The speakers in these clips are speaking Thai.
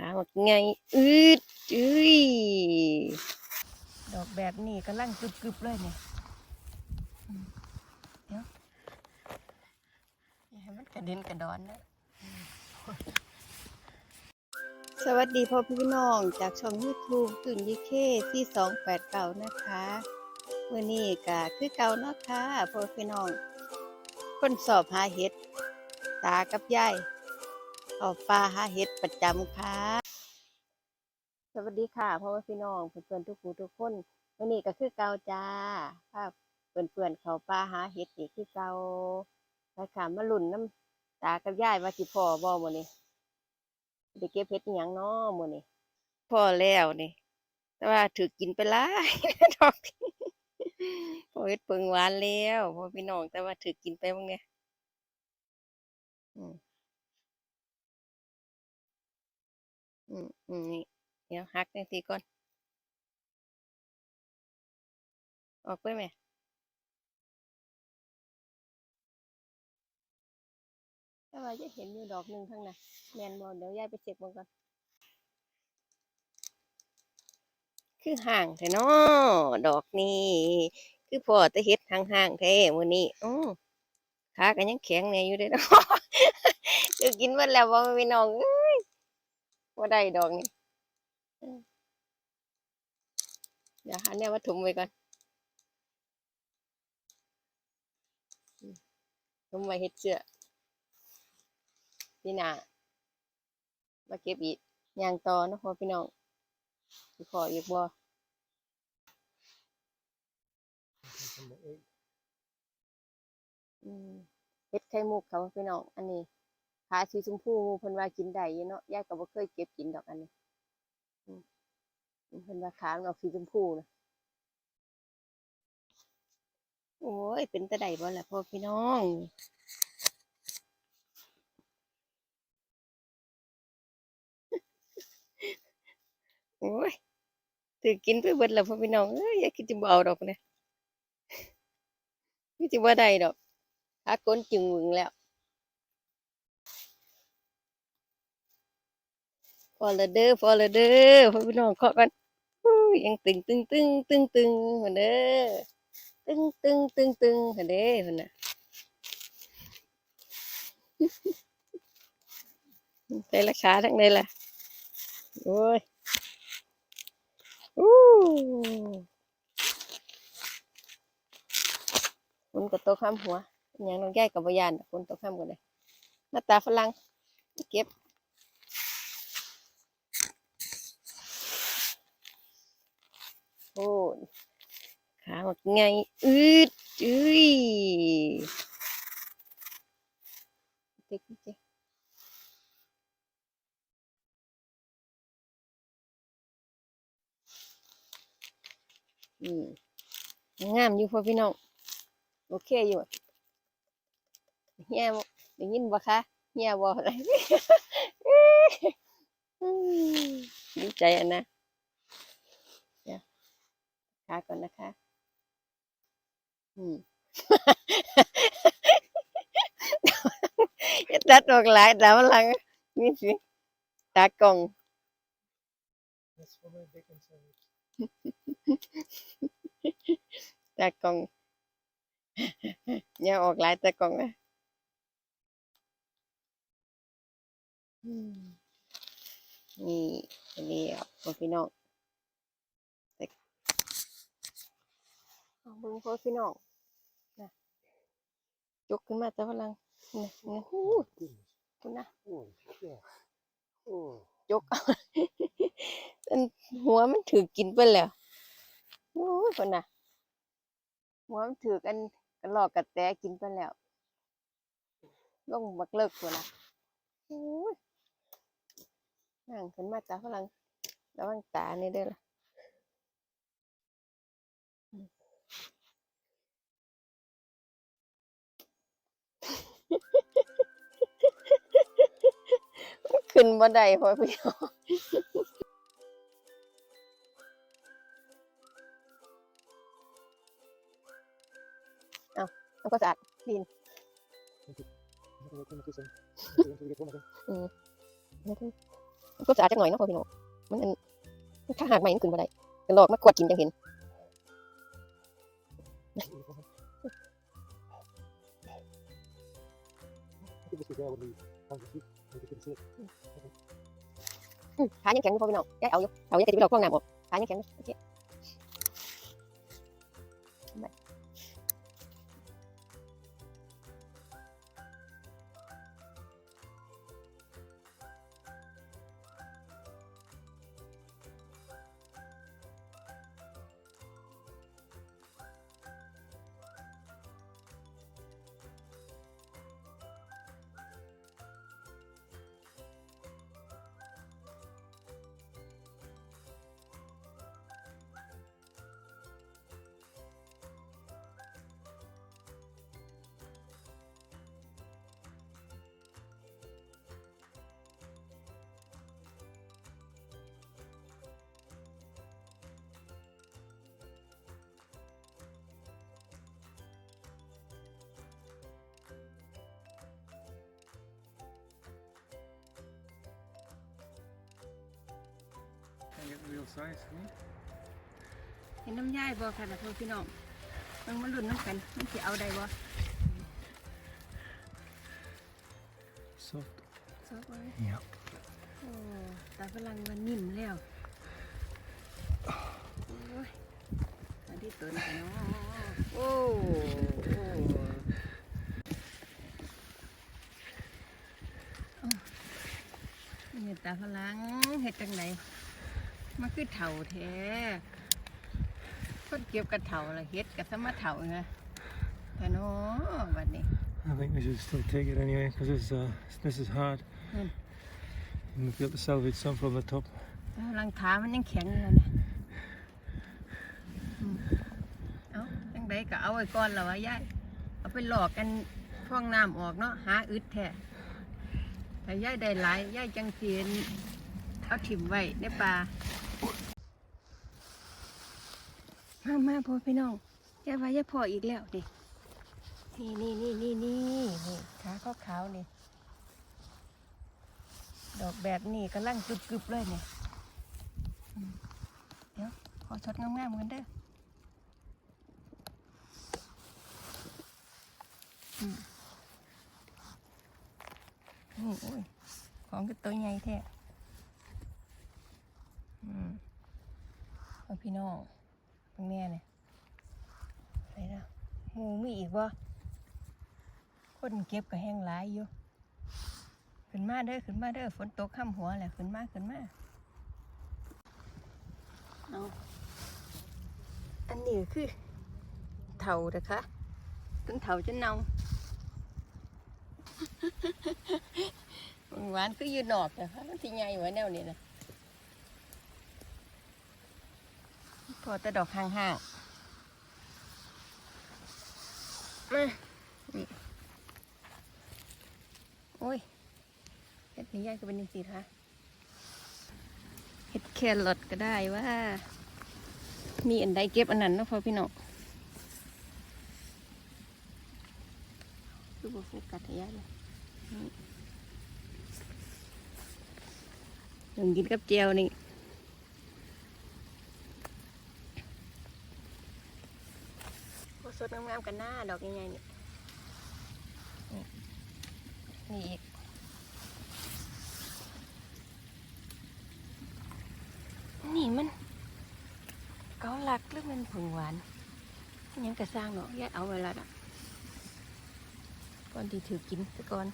ขาหมดไงอืดอุ้ยดอกแบบนี้กำลังกรึบๆเลยเนี่ยอืมเดี๋ยวอย่าให้มันกระเด็นกระดอนนะสวัสดีพ่อพี่น้องจากช่อง YouTube ตุนยิเคที่สองแปดเก่านะคะเมื่อนี้ก็คือเก่าเนาะค่ะพ่อพี่น้องคนสอบหาเห็ดตากับยาย ออกปลาหาเห็ดประจำค่ะ สวัสดีค่ะพ่อแม่พี่น้องเพื่อนๆทุกผู้ทุกคนวันนี้ก็คือเก่าจ้าภาพเพื่อนๆเขาปลาหาเห็ดนี่คือเก่าไปขามาลุ่นน้ำตากับยายว่าสิพ่อบ่มื้อนี้ได้เก็บเห็ดอิหยังเนาะมื้อนี้พ่อแล้วนี่แต่ว่าถือกินไปหลายดอกพอเห็ดเปิงหวานแล้วพ่อพี่น้องแต่ว่าถือกินไปบ้างเนี่ยอืม อืมอืมนี่เดี๋ยวหักจังซี่ก่อน ออกไปไหมแต่ว่าจะเห็นอยู่ดอกหนึ่งข้างในแมนบอลเดี๋ยวยายไปเช็คมันก่อน คือห่างแท้เนาะดอกนี้ คือพอจะเฮ็ดห่างๆแท้มื้อนี้อื้อขาก็ยังแข็งแน่อยู่เด้เนาะคือกินหมดแล้วบ่แม่พี่น้องเอ้ ยบ่ได้ดอกนี้อืมเดี๋ยวหาแนวมาถุมไว้ก่อนถุมไว้เฮ็ดเสื้อพี่นามาเก็บอีกย่างต่อนะพ่อพี่น้องขออีกบ่เฮ็ดไข่มุกค่ะพ่อพี่น้องอันนี้ ขาสีชมพูเพิ่นว่ากินได้อยู่เนาะยายก็บ่เคยเก็บกินดอกอันนี้เพิ่นว่าขามันออกสีชมพูนะโอ้ย เป็นตาได้บ่ล่ะพ่อพี่น้องโอ้ยถือกินไปเบิดแล้วพ่อพี่น้องเอ้ยอย่าคิดจะบ่เอาดอกเนี่ยคิดจะบ่ได้ดอกถ้าก้นจึงหวึงแล้ว พอลเด้อพอลเดอพ่อพี่น้องเคาะกันยังตึงตึงตึงตึงตึงเหมือนเด้อตึงตึงตึงตึงเหมือนเด้อคนน่ะได้ราคาทั้งนี้ล่ะโอ้ยอู้คนก็โตข้ามหัวอย่างน้องแก่กับบยานดอกคนโตข้ามกันเลยหน้าตาฝรั่งเก็บ โอ้ยขาหมดไงอืดอุ้ยเจ๊กเจ๊อืมงามอยู่พ่อพี่น้องโอเคอยู่เฮียบ่ได้ยินบ่คะเฮียบ่อะไรดีใจอะนะ ขาก่อนนะคะอืมอย่าตัดออกหลายดาวหลังนี่สิตากล่อง That's for my bacon sandwich. ตากล่องอย่าออกหลายตากล่องนะอืมนี่อันนี้อะพ่อพี่น้องแต่ เอาเบิ่งพ่อพี่น้องนะยกขึ้นมาแต่พลังนะนะฮู้ Goodness. คุณนะ Oh, yeah. Oh, จกอันหัวมันถือกินไปแล้วโอ้ยคนน่ะ หัวมันถือกันกระลอกกระแตกินไปแล้วลงบักเลิกคนน่ะโอ้ยนั่งขึ้นมาตาฝรั่งระวังตานี่เด้อล่ะ ขึ้นบ่ได้พอพี่น้องเอาเอาก็สะอาดดิน I'm gonna come to some. I'm gonna get one of them. เดี๋ยวดูก็สะอาดจักหน่อยเนาะพ่อพี่น้องมันอันมันข้าหากใหม่มันขึ้นบ่ได้ก็ลอกมากวดกินจังเห็น I think this is there when we found the soup. Maybe we could see it. อืมขายังแข็งอยู่พ่อพี่น้องยายเอาอยู่เอายายจะไปลอกคล้องน้ำออกขายังแข็งอยู่โอเค Can you get the real size? Can you? เห็นน้ำย่ายบ่ค่ะนะพ่อพี่น้องมันมันรุ่นน้ำกันมันสิเอาได้บ่ Soft. ซอกไว้ Yeah. โอ้ตาฝรั่งมันนิ่มแล้วโอ้ยอันที่ตัวนี้เนาะโอ้โอ้เอ้านี่ตาฝรั่งเฮ็ดจังได มันคือเถ่าแท้คนเก็บกระเถ่าละเฮ็ดกับสมาเถ่าไงแต่เนาะบัดนี้ I think we should still take it anyway because this, uh, this is hard. Mm. And we've got to salvage some from the top. ตาฝรั่งขามันยังแข็งอยู่นะอืมเอ้าจังไดก็เอาไว้ก่อนแล้ววะยาย เอาไปหลอกกันพ่องน้ำออกเนาะหาอึดแท้ถ้ายายได้หลายยายจังเสียนเอาถิ่มไว้ในป่า มามาพ่อพี่น้องยาว่ายาพ่ออีกแล้วนี่นี่นี่นี่นี่นี่นี่ขาขาวขาวนี่ ดอกแบบนี้กำลังกรึบๆเลยเนี่ยเดี๋ยวขอชดงามๆกันเด้ออืมอุ้ยของก็ตัวใหญ่แท้อืมเอพี่น้อง ตรงเนี้ยเนี่ยไปแล้วหมูมีอีกวะคนเก็บก็แห้งหลายอยู่ขึ้นมาเด้อขึ้นมาเด้อฝนตกข้ามหัวแหละขึ้นมาขึ้นมาเอาอันนี้ก็คือเถาเด้อคะต้นเถาจนเน่าหวานก็ยืนหนอกนะคะมันสิใหญ่ไว้แนวนี้นะ พอแต่ดอกห่างๆมานี่โอ้ยเห็ดนี่ใหญ่ก็เป็นยังสีคะเห็ดแครอทก็ได้ว่า มีอันใดเก็บอันนั้นนะพอพี่น้องคือบอกโฟกัสให้ยายเลยหนึ่งกินกับเจียวนี่โอ้สด งามกันหน้าดอกยังไงนี่นี่นี่อีกนี่มันเกาลักหรือมันผงหวานอิหยังกระสร้างเนาะแยกเอาไว้และอะก่อนที่ถือกินซะก่อน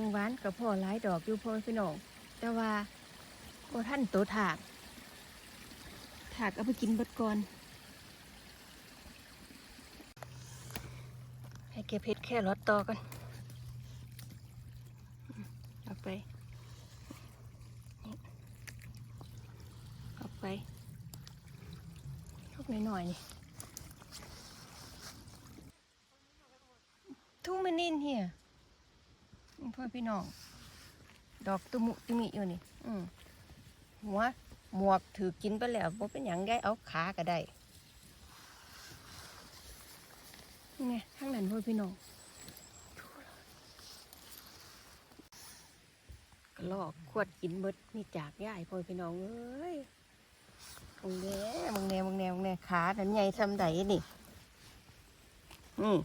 งหวานกับพ่อหลายดอกอยู่พ่อพี่น้องแต่ว่าโอ้ท่านโตถาก ถากเอาไปกินบดก่อนให้เก็บเห็ดแค่รอดต่อกันเอาไปนี่เอาไปลูกน้อยๆนี่ทุ่งมันนินเฮีย นี่พ่อพี่น้อง ดอกตุมุตุมิอยู่นี่ อืมหัวหมวกถือกินไปแล้วบ่เป็นหยังได้เอาขาก็ได้นี่ไงข้างหนั้นพ่อพี่น้องกระลอกขวดกินเบิดนี่จากย่ายพ่อพี่น้องเอ้ยมึงแน่มึงแน่มึงแน่มึงแน่ขาดันใหญ่ทำไดนี่ อืม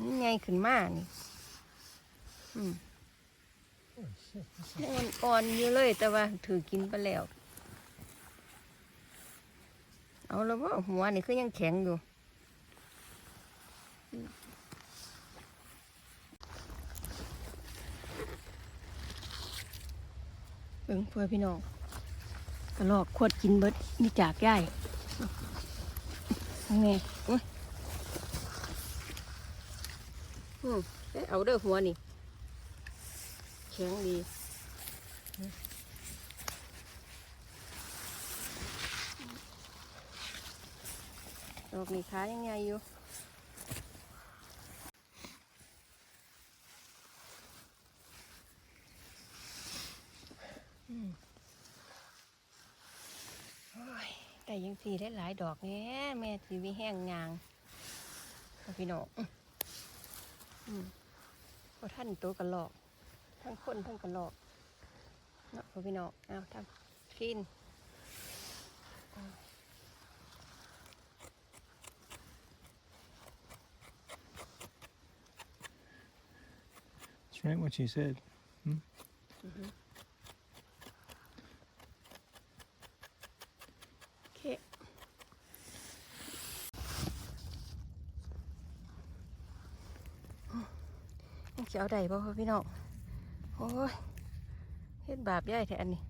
นี่ใหญ่ขึ้นมานี่ ม Oh shit. This is ยังอ่อนๆอยู่เลยแต่ว่าถือกินไปแล้ว เอาแล้วว่าหัวนี่คือยังแข็งอยู่เบิ่งเพื่อพี่น้องกระลอกขวดกินเบิดนี่จากย่ายไงโอ้ยอืมเอ้ยเอาเด้อหัวนี่ แข็งดีดอกนี่ขายังไงอยู่แต่ยังสีได้หลายดอกแง่แม่สีวิแห้งงางพี่น้องอืมพอท่านตัวกระหลอก ทั้งคนทั้งกระหลอกเนาะพอพี่น้องเอาทำฟิน That's right what she said. โอเคยังสิเอาได้บ่พ่อพี่น้องโอ้ยเฮ็ดบาปย่ายแท้อันนี้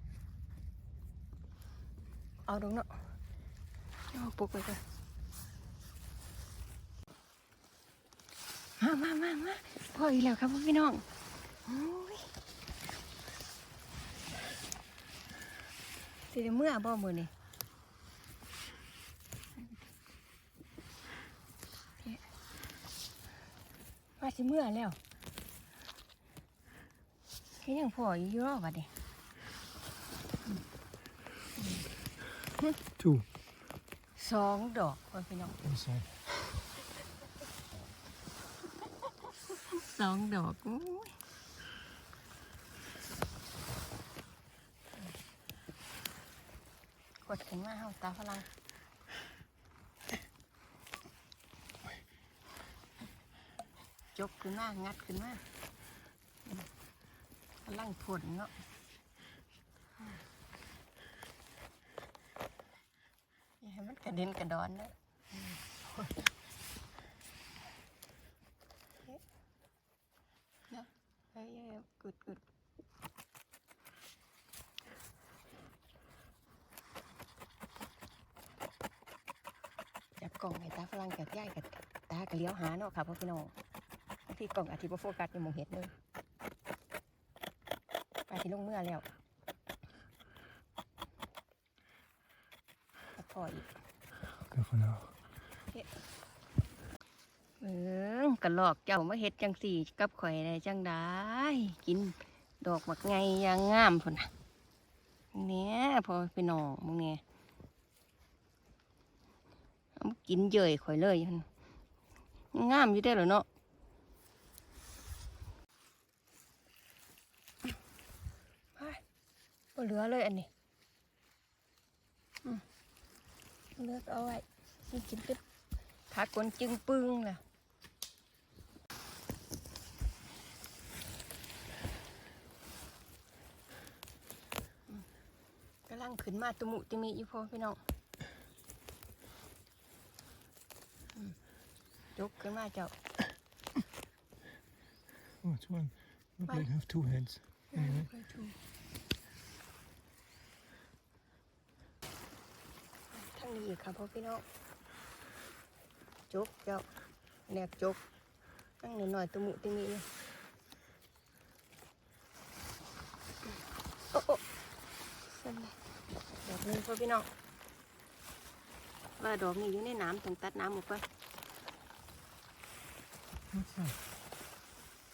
เอาดงเนาะเอาปุกไปก่อนมามามามาพ่ออีกแล้วครับพี่น้องโอ้ยสิเมื่อบ่มือนี่ว่าสิเมื่อแล้ว แค่ยังพออยู่รอบบัดนี้ Two. สองดอกพ่อพี่น้องสองดอกกดขึ้นมาเฮาตาพลังจกขึ้นมา งัดขึ้นมา ลังผลเนาะอย่าให้มันกระเด็นกระดอนนะเด้อเฮ้ยกึดกึดจับกล่องให้ตาฝรั่งกับย่ายกับตากับเลี้ยวหาเนาะค่ะพ่อพี่น้องที่กล่องอาจจะบ่โฟกัสยู่หมองเห็ดเลย อาจจะลงเมื่อแล้วตัดพออีก Careful now. เออกระลอกเจ้ามาเฮ็ดจังสี่กับข่อยได้จังได้ กินดอกบักไงอยางงามพุ่นน่ะเนี่ยพอไปน้องมึงเนี่ยเอามากินเยยข่อยเลยหั่นงามอยู่ได้อเหรอเนาะไปบ่ เหลือเลยอันนี้อืมเลือกเอาไว้สิกินเป็นผักกวนจึงปึ้งล่ะกำลังขึ้นมาตุมุติมีอีพอพี่น้องอืมยกขึ้นมาเจ้า Oh, it's one. Look Why? like have two heads. Anyway. ค่ อยถูทั้งนี้อีกค่ะพ่อพี่น้องจกเจ้าแหนกจกตั้งหน่อยๆตุมุติมีอยู่โอ้โอ้สั่นเลยดอกนี้พ่อพี่น้องว่าดอกนี้อยู่ในน้ำต้องตัดน้ำออกไป What's that?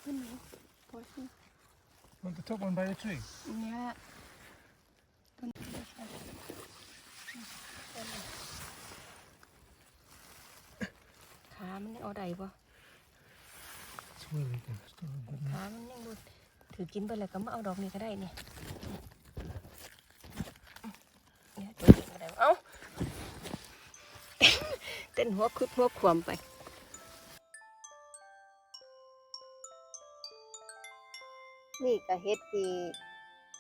ขึ้นไหมพอขึ้น On the top one by the tree. เนี่ยต้นไม่ใช่ เอาได้ปะ It's really good. It's got a good ขามันยังบุถือกินไปแล้วก็มาเอาดอกนี้ก็ได้เนี่ยเนี่ยตัวนี้ก็ได้เอ้าเต้นหัวคุดหัวขวมไปนี่ก็เฮ็ดที่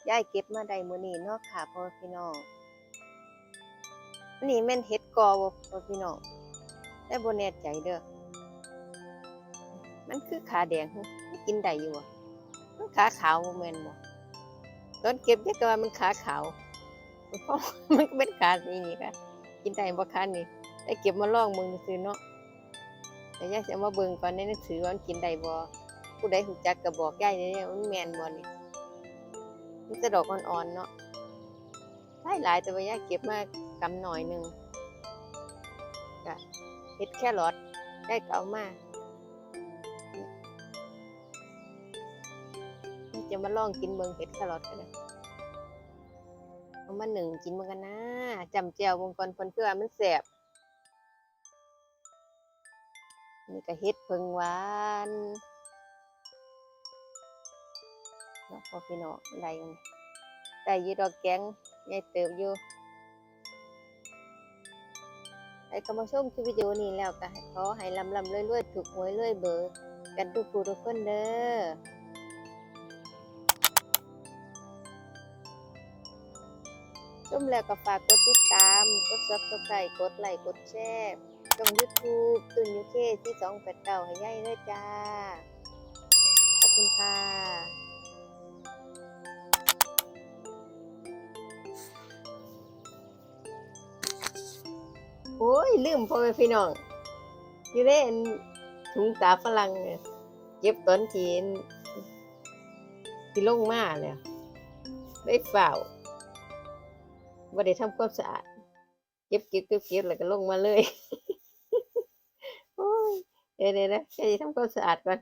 ยายเก็บมาได้มื้อนี้เนาะค่ะพ่อพี่น้องอันนี่แม่นเฮ็ดกอบ่พ่อพี่น้อง แต่บ่แน่ใจเด้อ มันคือขาแดงมันกินได้อยู่บ่มันขาขาวบ่แม่นบ่ตอนเก็บยายก็ว่ามันขาขาวเพราะมันก็เป็นขาสีนี่ค่ะ กินได้บ่คะนี่ได้เก็บมาลองเบิ่งซื่อเนาะแต่ยายสิเอามาเบิ่งก่อนในหนังสือว่ามันกินได้บ่ผู้ใดหูจักก็บอกยายเด้อมันแมนบ่นี่มันจะดอกอ่อนๆเนาะหลายหลายๆแต่ว่ายายเก็บมากำหน่อยหนึง เฮ็ดแค่รอดยายก็เอามานี่จะมาลองกินเบิ่งเฮ็ดแครอทกันนะเอามาหนึ่งกินเบิ่งกันนะจำเจียวเบิ่งก่อนเพิ่นคือมันแซ่บนี่ก็เฮ็ดเพิงหวานเนาะพอพี่น้องได้อยู่ได้ยี่ดอกแกงยายเติบอยู่ ไอ้ก็มาชมคลิปวิดีโอนี้แล้วก็ขอให้ลำลำรวยๆถูกหวยรวยเบอร์กันทุกผู้ทุกคนเด้อชมแล้วก็ฝากกดติดตาม กด subscribe กดไลค์กดแชร์ช่อง YouTube ตุนยูเคที่289ให้ย่ายด้วยจ้า ขอบคุณค่ะ โอ้ยลืมพ่อแม่พี่น้องอยู่ในอันถุงตาฝรั่งเนี่ยเก็บตอนทีนที่ลงมาเลยได้เฝ้าบ่ได้ทำความสะอาดเก็บเก็บเก็บเก็บแล้วก็ลงมาเลยโอ้ยเดี๋ยวเดี๋ยวนะแค่ทำความสะอาดก่อน